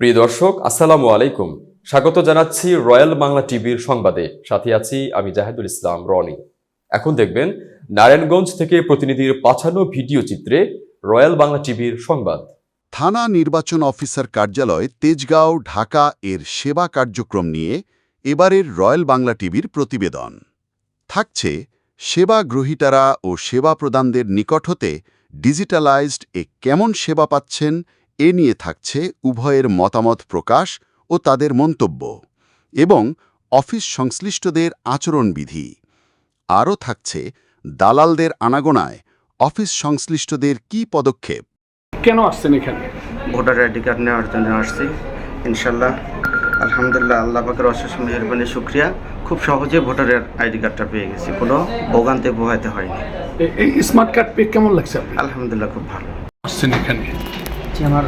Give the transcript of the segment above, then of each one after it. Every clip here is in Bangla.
প্রিয় দর্শক, আসসালামু আলাইকুম। স্বাগত জানাচ্ছি রয়্যাল বাংলা টিভির সংবাদে। সাথে আছি আমি জাহেদুল ইসলাম রনি। এখন দেখবেন, নারায়ণগঞ্জ থেকে প্রতিনিধির পাঠানো ভিডিও চিত্রে রয়্যাল বাংলা টিভির সংবাদ। থানা নির্বাচন অফিসার কার্যালয়, তেজগাঁও, ঢাকা এর সেবা কার্যক্রম নিয়ে এবারের রয়্যাল বাংলা টিভির প্রতিবেদন। থাকছে, সেবা গ্রহীতারা ও সেবা প্রদানদের নিকট হতে ডিজিটালাইজড এ কেমন সেবা পাচ্ছেন এ নিয়ে থাকছে উভয়ের মতামত প্রকাশ ও তাদের মন্তব্য এবং অফিস সংশ্লিষ্টদের আচরণবিধি। আরও থাকছে দালালদের আনাগোনায় অফিস সংশ্লিষ্টদের কী পদক্ষেপ। কেন আসছেন এখানে? ভোটার আইডি কার্ড নেওয়ার জন্য আসছি ইনশাল্লাহ। আলহামদুলিল্লাহ আল্লাহ পাকের অশেষ মেহরবানি শুক্রিয়া। খুব সহজে ভোটারের আইডি কার্ডটা পেয়ে গেছি। কোনো ভোগান্তে পোহাইতে হয়নি। এই স্মার্ট কার্ড পেয়ে কেমন লাগছে আলহামদুলিল্লাহ খুব ভালো। আসছেন এখানে। যে আমার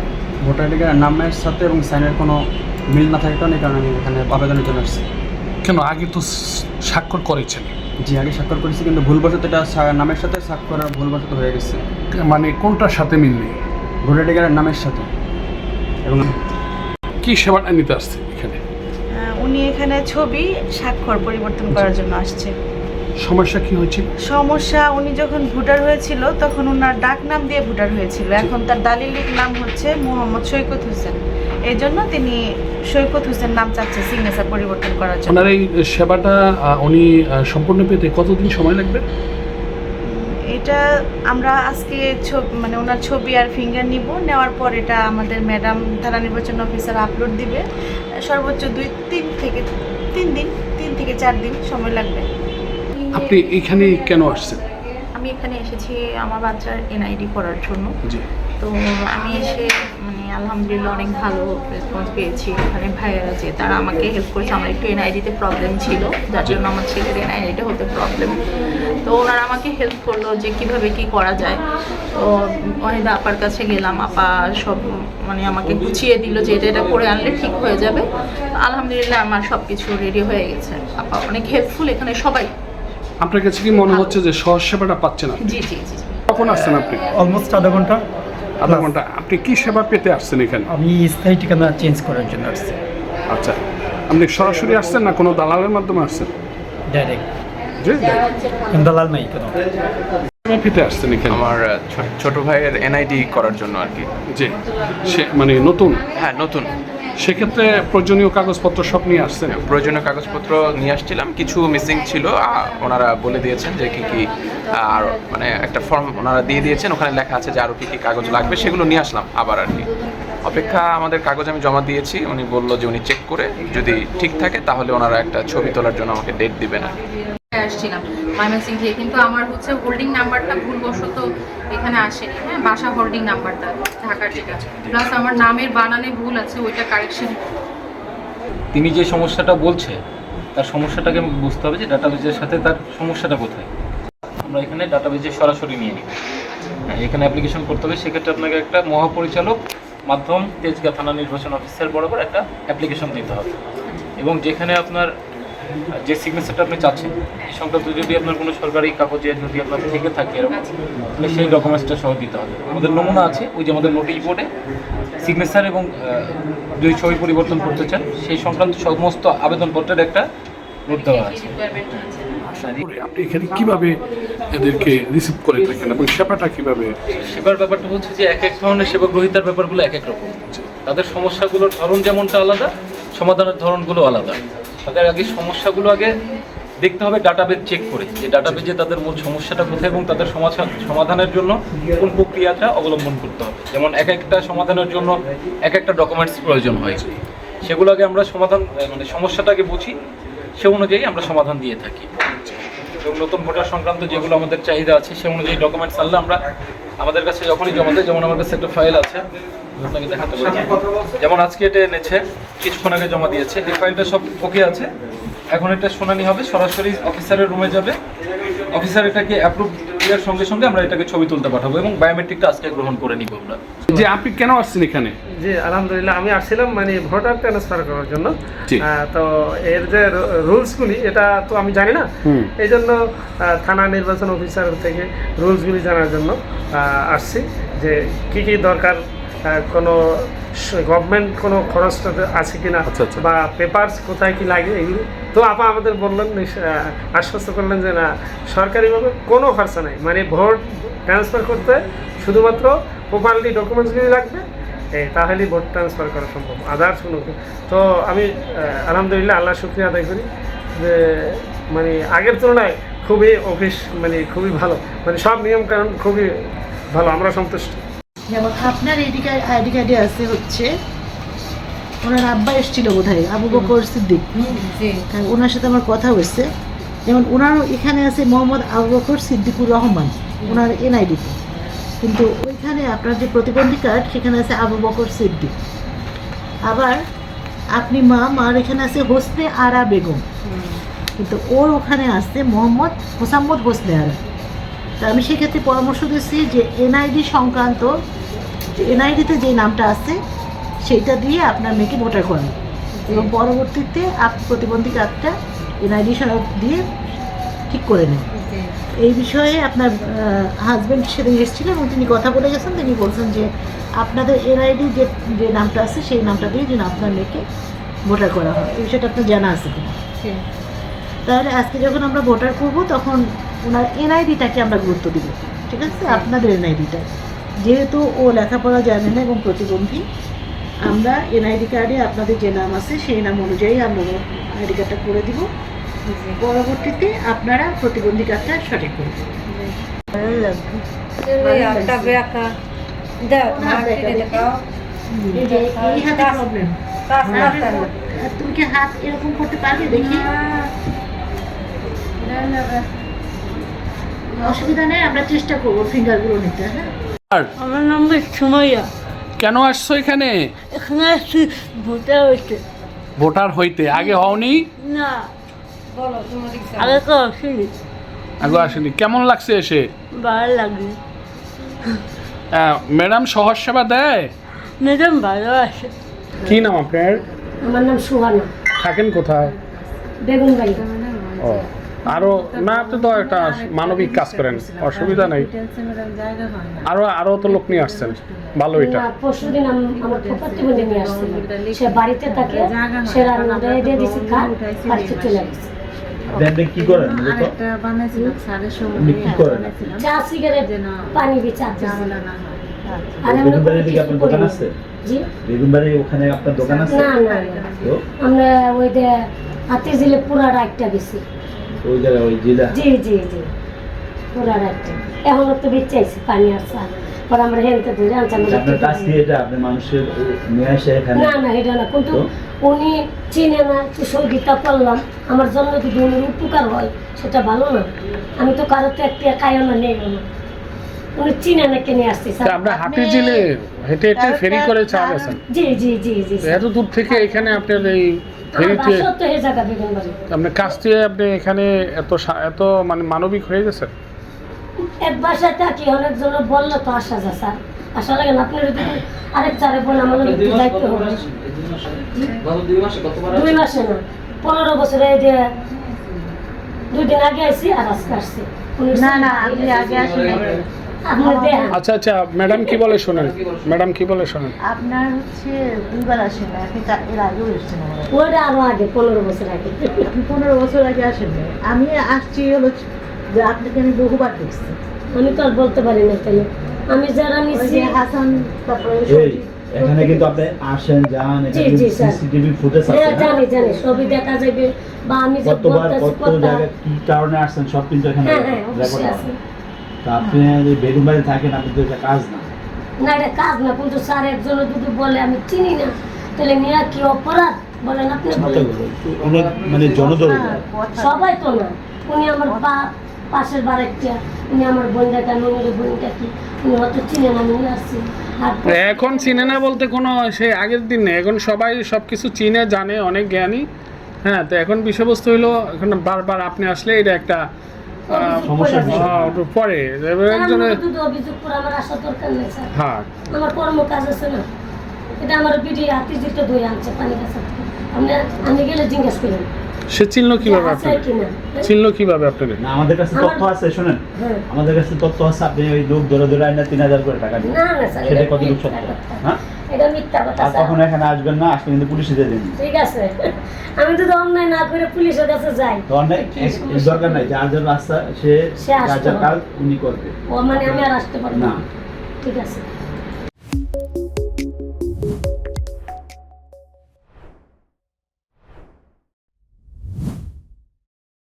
ভোটার আইডি কার্ডের নামের সাথে এবং সাইনের কোনো মিল না থাকার কারণে কারণে আমি এখানে আবেদনের জন্য আসছি। কেন? আগে তো স্বাক্ষর করেছেন। জি আগে স্বাক্ষর করেছি কিন্তু ভুলবশত এটা সা- নামের সাথে স্বাক্ষর ভুলবশত হয়ে গেছে। মানে কোনটার সাথে মিল নেই? ভোটার আইডি কার্ডের নামের সাথে। এবং কি সেবাটা নিতে আসছে এখানে? উনি এখানে ছবি স্বাক্ষর পরিবর্তন করার জন্য আসছে। সমস্যা কি হয়েছিল সমস্যা উনি যখন ভোটার হয়েছিল তখন ওনার ডাক নাম দিয়ে ভোটার হয়েছিল। এখন তার দালিলিক নাম হচ্ছে মোহাম্মদ সৈকত হোসেন। এই জন্য তিনি সৈকত হোসেন নাম চাচ্ছে সিগনেচার পরিবর্তন করার জন্য। ওনার এই সেবাটা উনি সম্পূর্ণ পেতে কতদিন সময় লাগবে? এটা আমরা আজকে ছবি মানে ওনার ছবি আর ফিঙ্গার নিব। নেওয়ার পর এটা আমাদের ম্যাডাম থানা নির্বাচন অফিসার আপলোড দিবে। সর্বোচ্চ দুই তিন থেকে তিন দিন তিন থেকে চার দিন সময় লাগবে। আপনি এখানে কেন আসছেন? আমি এখানে এসেছি আমার বাচ্চার এনআইডি করার জন্য। তো আমি এসে মানে আলহামদুলিল্লাহ অনেক ভালো রেসপন্স পেয়েছি। এখানে ভাইয়ারা যে তারা আমাকে হেল্প করেছে আমার একটু এনআইডিতে প্রবলেম ছিল। যার জন্য আমার ছেলের এনআইডিটা হতে প্রবলেম তো ওনারা আমাকে হেল্প করল যে কীভাবে কি করা যায়। তো অনেক আপার কাছে গেলাম আপা সব মানে আমাকে গুছিয়ে দিল যে এটা এটা করে আনলে ঠিক হয়ে যাবে। আলহামদুলিল্লাহ আমার সব কিছু রেডি হয়ে গেছে। আপা অনেক হেল্পফুল এখানে সবাই। আপনার কাছে কি মনে হচ্ছে যে সহজ সেবাটা পাচ্ছেন আপনি? জি জি জি কখন আসছেন আপনি? অলমোস্ট আধা ঘণ্টা আধা ঘণ্টা। আপনি কি সেবা পেতে আসছেন এখানে? আমি স্থায়ী ঠিকানা চেঞ্জ করার জন্য আসছি। আচ্ছা। আপনি সরাসরি আসছেন না কোনো দালালের মাধ্যমে আসছেন? ডাইরেক্ট জি দালাল নাই কোনো। সেবা পেতে আসছেন এখানে? আমার ছোট ভাইয়ের এনআইডি করার জন্য আর কি। জি। সে মানে নতুন? হ্যাঁ নতুন। সেক্ষেত্রে প্রয়োজনীয় কাগজপত্র সব নিয়ে আসছেন? প্রয়োজনীয় কাগজপত্র নিয়ে আসছিলাম। কিছু মিসিং ছিল। ওনারা বলে দিয়েছেন যে কি কি আর মানে একটা ফর্ম ওনারা দিয়ে দিয়েছেন। ওখানে লেখা আছে যে আরও কী কী কাগজ লাগবে। সেগুলো নিয়ে আসলাম আবার আর কি। অপেক্ষা আমাদের কাগজ আমি জমা দিয়েছি। উনি বলল যে উনি চেক করে যদি ঠিক থাকে তাহলে ওনারা একটা ছবি তোলার জন্য আমাকে ডেট দিবেন আর আসছিলাম ময়মনসিং থেকে কিন্তু আমার হচ্ছে হোল্ডিং নাম্বারটা ভুলবশত এখানে আসেনি। হ্যাঁ বাসা হোল্ডিং নাম্বারটা ঢাকার যেটা প্লাস আমার নামের বানানে ভুল আছে, ওইটা কারেকশন তিনি যে সমস্যাটা বলছে, তার সমস্যাটাকে বুঝতে হবে যে ডাটাবেজের সাথে তার সমস্যাটা কোথায়। আমরা এখানে ডাটাবেজে সরাসরি নিয়ে নিই হ্যাঁ এখানে অ্যাপ্লিকেশন করতে হবে। সেক্ষেত্রে আপনাকে একটা মহাপরিচালক মাধ্যম, তেজগাঁ থানা নির্বাচন অফিসার বরাবর একটা অ্যাপ্লিকেশন দিতে হবে। এবং যেখানে আপনার যে সিগনেচারটা আপনি চাচ্ছেন এই সংক্রান্ত যদি আপনার কোনো সরকারি কাগজে যদি আপনার থেকে থাকে এরকম তাহলে সেই ডকুমেন্টসটা সহ দিতে হবে। আমাদের নমুনা আছে ওই যে আমাদের নোটিশ বোর্ডে সিগনেচার এবং যদি ছবি পরিবর্তন করতে চান সেই সংক্রান্ত সমস্ত আবেদনপত্রের একটা নোট দেওয়া আছে। আপনি এখানে কীভাবে এদেরকে রিসিভ করে থাকেন এবং সেবাটা কীভাবে? সেবার ব্যাপারটা হচ্ছে যে এক এক ধরনের সেবা গ্রহীতার ব্যাপারগুলো এক এক রকম। তাদের সমস্যাগুলোর ধরন যেমনটা আলাদা সমাধানের ধরনগুলো আলাদা। তাদের আগে সমস্যাগুলো আগে দেখতে হবে ডাটাবেজ চেক করে যে ডাটাবেজে তাদের মূল সমস্যাটা কোথায় এবং তাদের সমাধান, সমাধানের জন্য কোন প্রক্রিয়াটা অবলম্বন করতে হবে। যেমন এক একটা সমাধানের জন্য এক একটা ডকুমেন্টস প্রয়োজন হয়। সেগুলো আগে আমরা সমাধান মানে সমস্যাটাকে বুঝি, সে অনুযায়ী আমরা সমাধান দিয়ে থাকি। এবং নতুন ভোটার সংক্রান্ত যেগুলো আমাদের চাহিদা আছে, সে অনুযায়ী ডকুমেন্টস আনলে আমরা আমাদের কাছে যখনই জমা দেয়, যেমন আমার কাছে একটা ফাইল আছে আপনাকে দেখাতে পারি যেমন আজকে এটা এনেছে কিছুক্ষণ আগে জমা দিয়েছে। এই ফাইলটা সব ওকে আছে। এখন এটা শুনানি হবে সরাসরি অফিসারের রুমে যাবে। অফিসার এটাকে অ্যাপ্রুভ দেওয়ার সঙ্গে সঙ্গে আমরা এটাকে ছবি তুলতে পাঠাবো এবং বায়োমেট্রিকটা আজকে গ্রহণ করে নিব আমরা। যে আপনি কেন আসছেন এখানে? জি আলহামদুলিল্লাহ আমি আসছিলাম মানে ভোটার ট্রান্সফার করার জন্য। তো এর যে রুলসগুলি এটা তো আমি জানি না। এই জন্য থানা নির্বাচন অফিসার থেকে রুলসগুলি জানার জন্য আসছি যে কি কি দরকার কোনো গভর্নমেন্ট কোনো খরচটা আছে কিনা আচ্ছা, আচ্ছা। বা পেপারস কোথায় কি লাগে এগুলো তো আপা আমাদের বললেন আশ্বস্ত করলেন যে না সরকারিভাবে কোনো খরচা নাই। মানে ভোট ট্রান্সফার করতে শুধুমাত্র প্রপারলি ডকুমেন্টসগুলি লাগবে তাহলেই ভোট ট্রান্সফার করা সম্ভব। আদার্স কোনো তো আমি আলহামদুলিল্লাহ আল্লাহ শুক্রিয়া আদায় করি যে মানে আগের তুলনায় খুবই অফিস মানে খুবই ভালো। মানে সব নিয়মকানুন খুবই ভালো আমরা সন্তুষ্ট। যেমন আপনার আইডি কার্ড আইডি কার্ডে আছে হচ্ছে। ওনার আব্বা এসেছিল বোধ হয় আবু বকর সিদ্দিক। ওনার সাথে আমার কথা হয়েছে। যেমন ওনার এখানে আছে মোহাম্মদ আবু বকর সিদ্দিকুর রহমান ওনার এনআইডিতে। কিন্তু ওইখানে আপনার যে প্রতিবন্ধী কার্ড সেখানে আছে আবু বকর সিদ্দিক। আবার আপনি মা মার এখানে আছে হোসনে আরা বেগম। কিন্তু ওর ওখানে আছে মোহাম্মদ হোসাম্মদ হোসনে আরা। তা আমি সেক্ষেত্রে পরামর্শ দিচ্ছি যে এনআইডি সংক্রান্ত এনআইডিতে যে নামটা আছে সেইটা দিয়ে আপনার মেয়েকে ভোটার করেন। এবং পরবর্তীতে আপনি প্রতিবন্ধী কার্ডটা এনআইডি দিয়ে ঠিক করে নেন। এই বিষয়ে আপনার হাজব্যান্ড সেদিন এসেছিলেন এবং তিনি কথা বলে গেছেন তিনি বলছেন যে আপনাদের এনআইডি যে যে নামটা আছে সেই নামটা দিয়ে যেন আপনার মেয়েকে ভোটার করা হয়। এই বিষয়টা আপনার জানা আছে কিনা? তাহলে আজকে যখন আমরা ভোটার করব তখন ওনার এনআইডিটাকে আমরা গুরুত্ব দিব ঠিক আছে? আপনাদের এনআইডিটা। যেহেতু ও লেখাপড়া জানে না এবং প্রতিবন্ধী আমরা এনআইডি কার্ডে আপনাদের যে নাম আছে সেই নাম অনুযায়ী আমরা আইডি কার্ডটা করে দিব। পরবর্তীতে আপনারা প্রতিবন্ধী কার্ডটা সঠিক করে দেবেন। এই হাতে প্রবলেম তুমি কি হাত এরকম করতে পারবে দেখি? অসুবিধা নেই আমরা চেষ্টা করব ফিঙ্গারগুলো নিতে হ্যাঁ? আমার নাম সুমাইয়া কেন আসছো এখানে? এখানে আসছি ভোটে হয়েছে ভোটার হইতে। আগে হওনি? না আগে তো আসিনি। আগে আসেনি। কেমন লাগছে এসে? ভালো লাগে ম্যাডাম সহজ সেবা দেয়? ম্যাডাম ভালো আছে। কি নাম আপনার? আমার নাম সুহানা। থাকেন কোথায়? বেগুন বাড়ি ও। আরও না আপনি তো একটা মানবিক কাজ করেন অসুবিধা নেই। আরও আরও তো লোক নিয়ে আসছেন ভালো এটা। পরশু দিন আমার নিয়ে আসছিল। সে বাড়িতে থাকে সে রান্না দিয়ে দিয়েছি খান বাড়িতে চলে গেছে। আপনি কি করেন? আপনি কি করেন? চা সিগারেট পানি দিয়ে চা আপনার দোকান না। আছে জি বেগুনবাড়ি ওখানে আপনার দোকান আছে? না। আমরা ওই যে হাতে জিলে পুরা রাগটা বেশি ওই জায়গায় ওই জেলা জি জি জি। পুরা রাগটা এখন তো বেঁচে আইছি পানি আর চা। পর আমরা হেলতে ধরে আনছি আপনার কাজ কি এটা? আপনি মানুষের নিয়ে আসে এখানে? না না এটা না। কিন্তু উনি চিনে না একটু সহযোগিতা করলাম আমার জন্য যদি উনির উপকার হয় সেটা ভালো না। আমি তো কারও তো একটা কায়ও না নেই না। উনি চিনে না কিনে আসছি তা আমরা হাটে জিলে হেঁটে হেঁটে ফেরি করে চা বেছেন জি জি জি জি এত দূর থেকে এখানে আপনার এই আপনার কাজ দিয়ে আপনি এখানে এত সা- এত মানে মানবিক হয়ে গেছেন? এক বাসায় থাকি অনেকজন বলল তো আসা যা স্যার। আসা লাগে না আপনার যদি আরেক চারে বলে আমার একটু দায়িত্ব হবে। দুই মাসে না পনেরো বছরে এই যে দুই দিন আগে আসছি আর আজকে আসছি। না না আপনি আগে আসেন আপনি আচ্ছা আচ্ছা ম্যাডাম কি বলে শোনেন? ম্যাডাম কি বলে শোনেন? আপনার হচ্ছে দুইবার আসেন না আপনি তা- এর আগেও এসেছেন আমার বাড়ি। ওইটা আরও আগে পনেরো বছর আগে। আপনি পনেরো বছর আগে আসেন না আমি আসছি হলো যে আপনাকে আমি বহুবার দেখছি। আমি তো আর বলতে পারি না তাহলে আমি যারা ওই নিচ্ছি যে হাসান তারপরে এই এখানে কিন্তু আপনি আসেন যান জি, এখানে জি, স্যার। সিসিটিভি ফুটেজ হ্যাঁ আছে জানি জানি সবই দেখা যাবে। বা আমি যে কতবার বলতেছি কত কথা জায়গায় কি কারণে আসছেন সব কিন্তু এখানে হ্যাঁ হ্যাঁ রেকর্ড অবশ্যই হবে আছে। তা আপনি যে বেগুনবাড়ি থাকেন আপনি তো এটা কাজ না। না এটা কাজ না কিন্তু স্যার একজন যদি বলে আমি চিনি না তাহলে কি অপরাধ? বলেন আপনি বলেন। অনেক মানে জনদরদ। সবাই তো না। উনি আমার পা পাশের বাড়িটা উনি আমার বোনটা নুনের বোনটা কি? উনি হয়তো চিনে না আমি নিয়ে আসছি এখন চিনে না বলতে কোনো সে আগের দিন নেই। এখন সবাই সব কিছু চিনে জানে অনেক জ্ঞানী। হ্যাঁ তো এখন বিষয়বস্তু হলো এখন বারবার আপনি আসলে এটা একটা পরে অভিযোগ করে আমার দরকার নেই স্যার। হ্যাঁ। আমার কর্ম কাজ আছে না। এটা আমার বিডি হাতি ধরে আনছে পানি কাছে আপনি আমি গেলে জিজ্ঞেস করেন সে চিনলো কীভাবে আছে আপনাকে কিনা? চিনলো কীভাবে আপনাকে না আমাদের কাছে তথ্য আছে শোনেন। হ্যাঁ। আমাদের কাছে তথ্য আছে আপনি ওই লোক ধরে ধরে আইনা তিন হাজার করে টাকা দিন। না না সেটা কতটুকু মিথ্যা সত্য? হ্যাঁ? এটা মিথ্যা কথা কখনো এখানে আসবেন না আসলে কিন্তু পুলিশে দিয়ে দিন। ঠিক আছে। আমি তো অন্যায় না করে পুলিশের কাছে যাই। দরকার নাই যার যার রাস্তা সে যার যার কাজ উনি করবে। ও মানে আমি আর আসতে পারব না। ঠিক আছে।